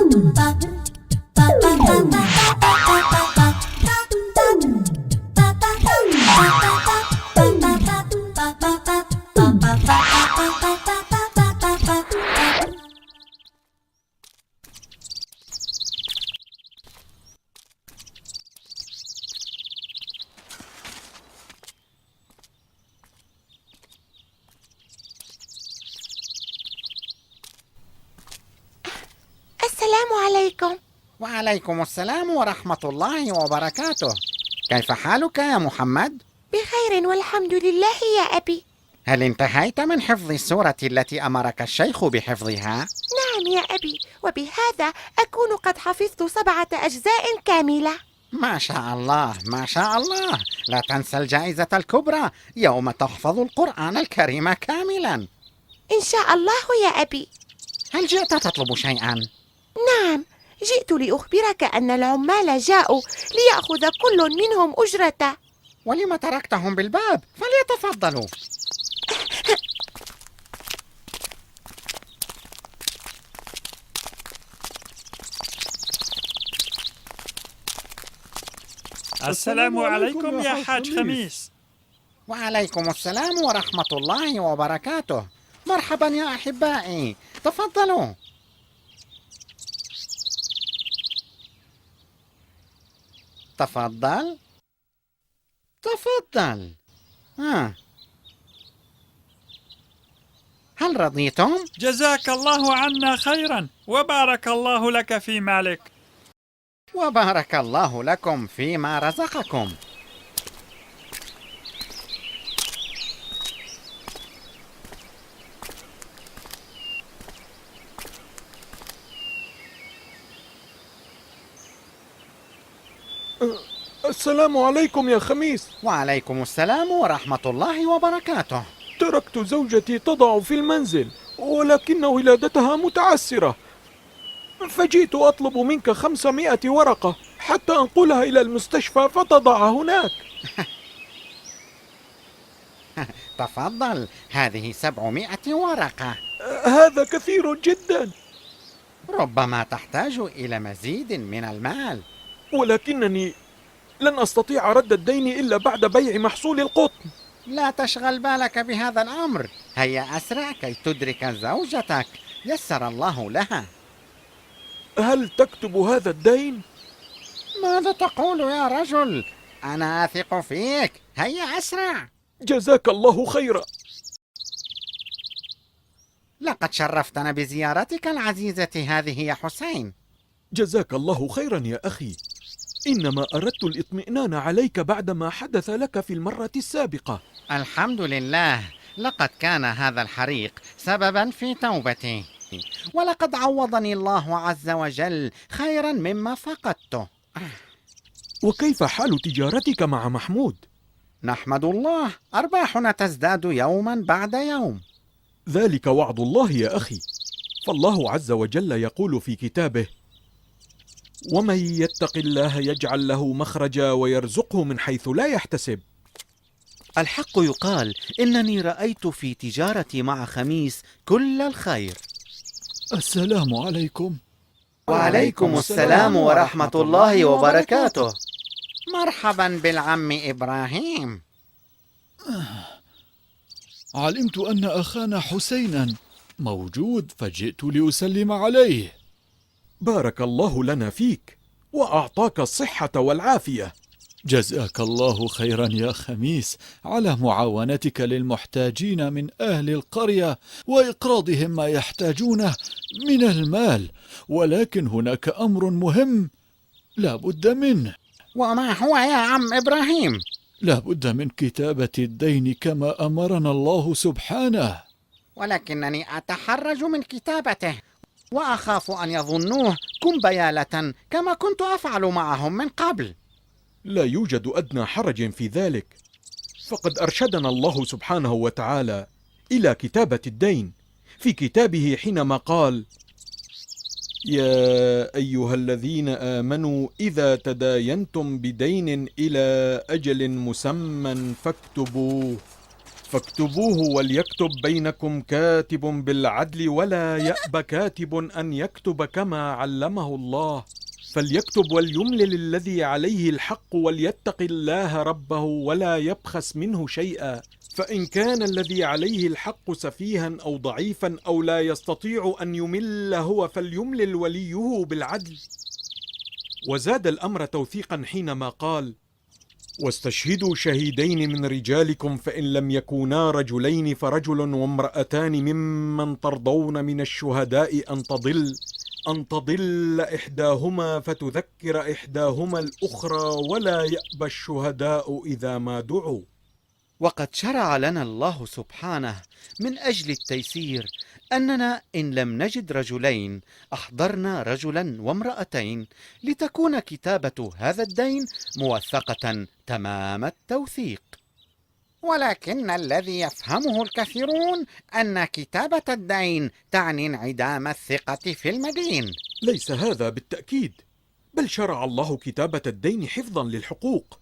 السلام عليكم. وعليكم السلام ورحمة الله وبركاته. كيف حالك يا محمد؟ بخير والحمد لله يا أبي. هل انتهيت من حفظ السورة التي أمرك الشيخ بحفظها؟ نعم يا أبي وبهذا أكون قد حفظت سبعة أجزاء كاملة. ما شاء الله ما شاء الله. لا تنسى الجائزة الكبرى. يوم تحفظ القرآن الكريم كاملا. إن شاء الله يا أبي. هل جئت تطلب شيئا؟ نعم جئت لأخبرك أن العمال جاءوا ليأخذ كل منهم أجرته ولم تركتهم بالباب؟ فليتفضلوا. السلام عليكم يا حاج خميس. وعليكم السلام ورحمة الله وبركاته. مرحبا يا أحبائي. تفضلوا. تفضل. تفضل. ها هل رضيتم؟ جزاك الله عنا خيرا وبارك الله لك في مالك وبارك الله لكم فيما رزقكم. السلام عليكم يا خميس. وعليكم السلام ورحمة الله وبركاته. تركت زوجتي تضع في المنزل ولكن ولادتها متعسرة. فجئت أطلب منك خمسمائة ورقة حتى أنقلها إلى المستشفى فتضعها هناك. تفضل هذه سبعمائة ورقة. هذا كثير جدا. ربما تحتاج إلى مزيد من المال. ولكنني لن أستطيع رد الدين إلا بعد بيع محصول القطن. لا تشغل بالك بهذا الأمر. هيا أسرع كي تدرك زوجتك. يسر الله لها. هل تكتب هذا الدين؟ ماذا تقول يا رجل؟ أنا أثق فيك. هيا أسرع. جزاك الله خيرا. لقد شرفتنا بزيارتك العزيزة هذه يا حسين. جزاك الله خيرا يا أخي. إنما أردت الإطمئنان عليك بعدما حدث لك في المرة السابقة. الحمد لله. لقد كان هذا الحريق سببا في توبتي. ولقد عوضني الله عز وجل خيرا مما فقدته. وكيف حال تجارتك مع محمود؟ نحمد الله. أرباحنا تزداد يوما بعد يوم. ذلك وعد الله يا أخي. فالله عز وجل يقول في كتابه ومن يتق الله يجعل له مخرجا ويرزقه من حيث لا يحتسب. الحق يقال إنني رأيت في تجارتي مع خميس كل الخير. السلام عليكم. وعليكم السلام ورحمة الله وبركاته. مرحبا بالعم إبراهيم. علمت أن أخانا حسينا. موجود فجئت لأسلم عليه. بارك الله لنا فيك وأعطاك الصحة والعافية. جزاك الله خيرا يا خميس على معاونتك للمحتاجين من أهل القرية وإقراضهم ما يحتاجونه من المال ولكن هناك أمر مهم لا بد منه. وما هو يا عم إبراهيم؟ لا بد من كتابة الدين كما أمرنا الله سبحانه. ولكنني أتحرج من كتابته. وأخاف أن يظنوه كمبيالة كما كنت أفعل معهم من قبل. لا يوجد أدنى حرج في ذلك. فقد أرشدنا الله سبحانه وتعالى إلى كتابة الدين. في كتابه حينما قال يا أيها الذين آمنوا إذا تداينتم بدين إلى أجل مسمى فاكتبوه. فاكتبوه وليكتب بينكم كاتب بالعدل ولا يأب كاتب أن يكتب كما علمه الله. فليكتب وليملل الذي عليه الحق وليتق الله ربه ولا يبخس منه شيئا. فإن كان الذي عليه الحق سفيها أو ضعيفا أو لا يستطيع أن يمل هو فليملل وليه بالعدل. وزاد الأمر توثيقا حينما قال واستشهدوا شهيدين من رجالكم فإن لم يكونا رجلين فرجل وامرأتان ممن ترضون من الشهداء أن تضل أن تضل إحداهما فتذكر إحداهما الأخرى ولا يأبى الشهداء إذا ما دعوا. وقد شرع لنا الله سبحانه من أجل التيسير أننا إن لم نجد رجلين أحضرنا رجلا وامرأتين لتكون كتابة هذا الدين موثقة تمام التوثيق. ولكن الذي يفهمه الكثيرون أن كتابة الدين تعني انعدام الثقة في المدين. ليس هذا بالتأكيد بل شرع الله كتابة الدين حفظا للحقوق.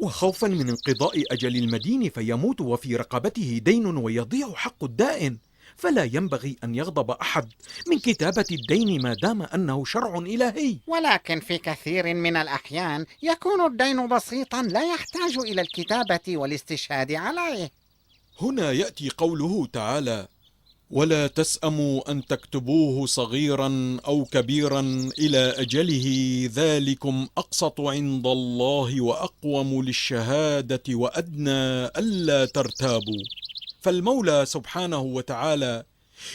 وخوفا من انقضاء أجل المدين فيموت وفي رقبته دين ويضيع حق الدائن. فلا ينبغي أن يغضب أحد من كتابة الدين ما دام أنه شرع إلهي. ولكن في كثير من الأحيان يكون الدين بسيطا لا يحتاج إلى الكتابة والاستشهاد عليه. هنا يأتي قوله تعالى ولا تسأموا أن تكتبوه صغيرا أو كبيرا إلى أجله. ذلكم أقسط عند الله وأقوم للشهادة وأدنى ألا ترتابوا. فالمولى سبحانه وتعالى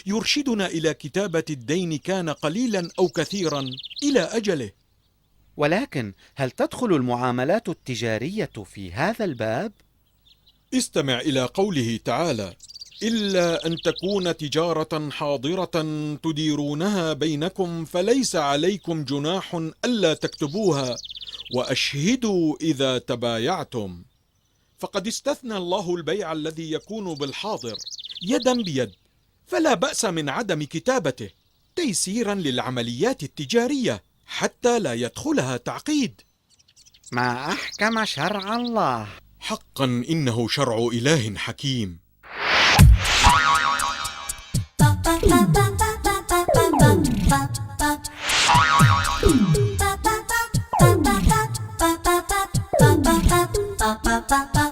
يرشدنا إلى كتابة الدين كان قليلا أو كثيرا إلى أجله. ولكن هل تدخل المعاملات التجارية في هذا الباب؟ استمع إلى قوله تعالى إلا أن تكون تجارة حاضرة تديرونها بينكم فليس عليكم جناح ألا تكتبوها وأشهدوا إذا تبايعتم. فقد استثنى الله البيع الذي يكون بالحاضر يدا بيد فلا بأس من عدم كتابته تيسيرا للعمليات التجارية حتى لا يدخلها تعقيد. ما أحكم شرع الله. حقا إنه شرع إله حكيم. ba ba ba